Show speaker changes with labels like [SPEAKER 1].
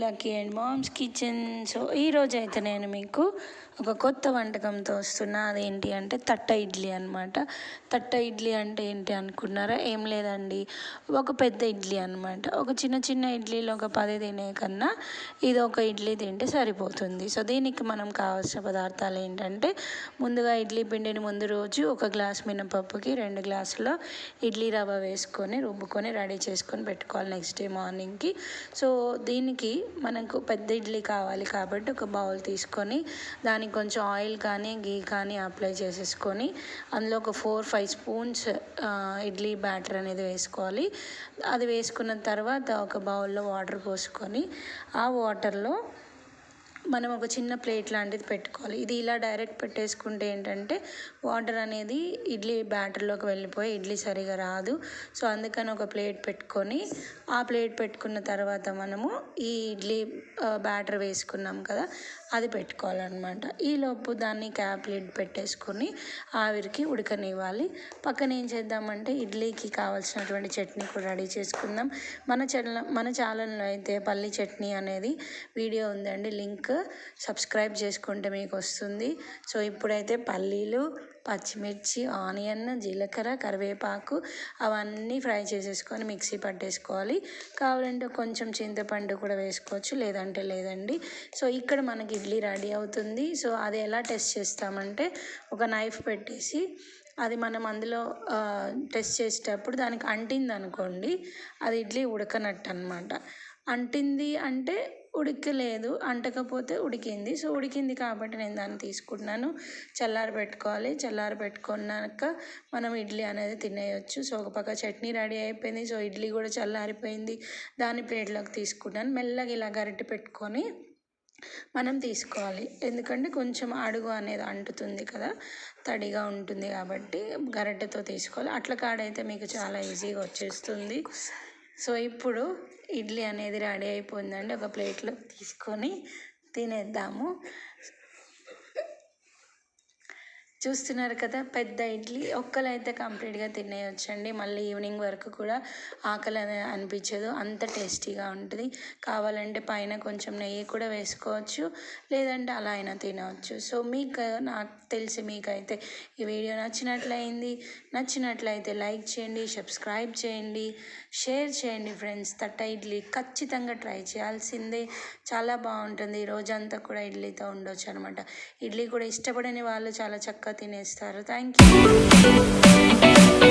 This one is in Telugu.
[SPEAKER 1] Lucky and mom's kitchen. So ఈరోజు అయితే నేను మీకు ఒక కొత్త వంటకంతో వస్తున్నా. అదేంటి అంటే తట్ట ఇడ్లీ అనమాట తట్ట ఇడ్లీ అంటే ఏంటి అనుకున్నారా? ఏం లేదండి. ఒక పెద్ద ఇడ్లీ అనమాట ఒక చిన్న చిన్న ఇడ్లీలో ఒక పది తినే కన్నా ఇది ఒక ఇడ్లీ తింటే సరిపోతుంది. సో దీనికి మనం కావాల్సిన పదార్థాలు ఏంటంటే ముందుగా ఇడ్లీ పిండిని ముందు రోజు ఒక గ్లాస్ మినపప్పుకి రెండు గ్లాసుల ఇడ్లీ రవ్వ వేసుకొని రుబ్బుకొని రెడీ చేసుకొని పెట్టుకోవాలి నెక్స్ట్ డే మార్నింగ్కి. సో దీనికి మనకు పెద్ద ఇడ్లీ కావాలి కాబట్టి ఒక బౌల్ తీసుకొని దానికి కొంచెం ఆయిల్ కానీ గీ కానీ అప్లై చేసేసుకొని అందులో ఒక four five spoons idli batter అనేది వేసుకోవాలి. అది వేసుకున్న తర్వాత ఒక బౌల్లో వాటర్ పోసుకొని ఆ వాటర్లో మనం ఒక చిన్న ప్లేట్ లాంటిది పెట్టుకోవాలి. ఇది ఇలా డైరెక్ట్ పెట్టేసుకుంటే ఏంటంటే వాటర్ అనేది ఇడ్లీ బ్యాటర్లోకి వెళ్ళిపోయి ఇడ్లీ సరిగా రాదు. సో అందుకని ఒక ప్లేట్ పెట్టుకొని ఆ ప్లేట్ పెట్టుకున్న తర్వాత మనము ఈ ఇడ్లీ బ్యాటర్ వేసుకున్నాం కదా అది పెట్టుకోవాలన్నమాట. ఈలోపు దాన్ని క్యాప్ లిడ్ పెట్టేసుకొని ఆవిరికి ఉడకనివ్వాలి. పక్కన ఏం చేద్దామంటే ఇడ్లీకి కావాల్సినటువంటి చట్నీ కూడా రెడీ చేసుకుందాం. మన చల మన ఛానల్లో అయితే పల్లి చట్నీ అనేది వీడియో ఉందండి. లింక్ సబ్స్క్రైబ్ చేసుకుంటే మీకు వస్తుంది. సో ఇప్పుడైతే పల్లీలు పచ్చిమిర్చి ఆనియన్ జీలకర్ర కరివేపాకు అవన్నీ ఫ్రై చేసేసుకొని మిక్సీ పట్టేసుకోవాలి. కావాలంటే కొంచెం చింతపండు కూడా వేసుకోవచ్చు లేదంటే లేదండి. సో ఇక్కడ మనకి ఇడ్లీ రెడీ అవుతుంది. సో అది ఎలా టెస్ట్ చేస్తామంటే ఒక నైఫ్ పెట్టేసి అది మనం అందులో టెస్ట్ చేసేటప్పుడు దానికి అంటింది అనుకోండి అది ఇడ్లీ ఉడకనట్టు అనమాట అంటింది అంటే ఉడకలేదు. అంటకపోతే ఉడికింది. సో ఉడికింది కాబట్టి నేను దాన్ని తీసుకుంటున్నాను. చల్లారి పెట్టుకోవాలి. చల్లారి పెట్టుకున్నాక మనం ఇడ్లీ అనేది తినేయచ్చు. సో ఒక పక్క చట్నీ రెడీ అయిపోయింది. సో ఇడ్లీ కూడా చల్లారిపోయింది. దాన్ని ప్లేట్లోకి తీసుకుంటాను మెల్లగా ఇలా గరిటె పెట్టుకొని మనం తీసుకోవాలి. ఎందుకంటే కొంచెం అడుగు అనేది అంటుతుంది కదా. తడిగా ఉంటుంది కాబట్టి గరిటెతో తీసుకోవాలి. అట్ల కాడైతే మీకు చాలా ఈజీగా వచ్చేస్తుంది. సో ఇప్పుడు ఇడ్లీ అనేది రెడీ అయిపోయిందండి. ఒక ప్లేట్లో తీసుకొని తినేద్దాము. చూస్తున్నారు కదా పెద్ద ఇడ్లీ ఒక్కలైతే కంప్లీట్గా తినేయొచ్చండి. మళ్ళీ ఈవినింగ్ వరకు కూడా ఆకలి అనిపించదు. అంత టేస్టీగా ఉంటుంది. కావాలంటే పైన కొంచెం నెయ్యి కూడా వేసుకోవచ్చు లేదంటే అలా అయినా తినవచ్చు. సో మీకు నాకు తెలిసి మీకైతే ఈ వీడియో నచ్చినట్లయింది. నచ్చినట్లయితే లైక్ చేయండి సబ్స్క్రైబ్ చేయండి షేర్ చేయండి ఫ్రెండ్స్. తట్ట ఇడ్లీ ఖచ్చితంగా ట్రై చేయాల్సిందే. చాలా బాగుంటుంది. రోజంతా కూడా ఇడ్లీతో ఉండొచ్చు అనమాట ఇడ్లీ కూడా ఇష్టపడని వాళ్ళు చాలా చక్కగా తినేస్తారు. Thank you